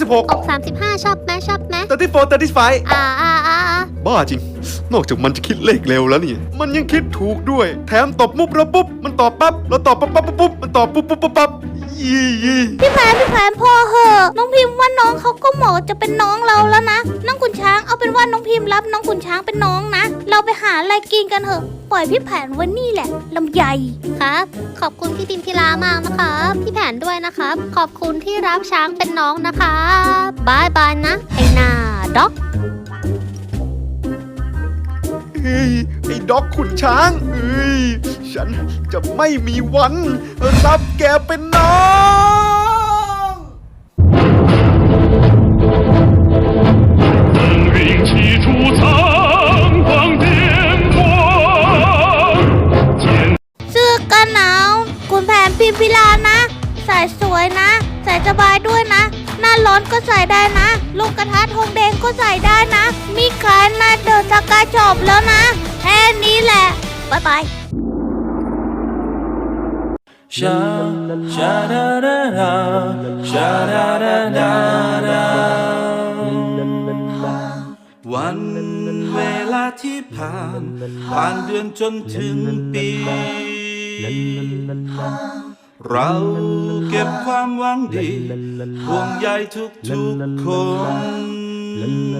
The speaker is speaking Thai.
26 อก35ชอบไหมชอบไหม34 35อ่าอ่าอ่าอ่าบ้าจริง นอกจากมันจะคิดเลขเร็วแล้วเนี่ยมันยังคิดถูกด้วย แถมตอบมุบเราปุ๊บ มันตอบปั๊บเราตอบปั๊บปั๊บปั๊บปุ๊บมันตอบปุ๊บปุ๊บปั๊บปั๊บยี่ยี่พี่แผนพี่แผนพอเหอะน้องพิมพ์ว่าน้องเขาก็เหมาะจะเป็นน้องเราแล้วนะน้องขุนช้างเอาเป็นว่าน้องพิมพ์รับน้องขุนช้างเป็นน้องนะ เราไปหาอะไรกินกันเถอะ ปล่อยพี่แผนไว้นี่แหละลำไยครับ ขอบคุณพี่พิมพิลามากนะครับ พี่แผนด้วยนะครับ ขอบคุณที่รับช้างเป็นน้องนะครับบายบายนะ ไอ้หนาด็อก เฮ้ย ไอ้ด็อกขุนช้างเอ้ย ฉันจะไม่มีวันรับแกเป็นน้อง 本领齐出苍黄电光，剑 เสื้อกันหนาวคุณแผนพิมพิลานะ ใ ะ ส่สวยนะ ใส่สบายด้วยนะ หน้าร้อนก็ใส่ได้นะ ลูกกระทะทองแดงก็ใส่ได้นะ มีขายหน้าเดินสกายจอบแล้วนะ แค่นี้แหละ บ๊ายบาย Sha sha da da da sha da da da da วันเวลาที่ผ่าน ผ่านเดือนจนถึงปี เราเก็บความหวังดีห่วงใยทุกๆคน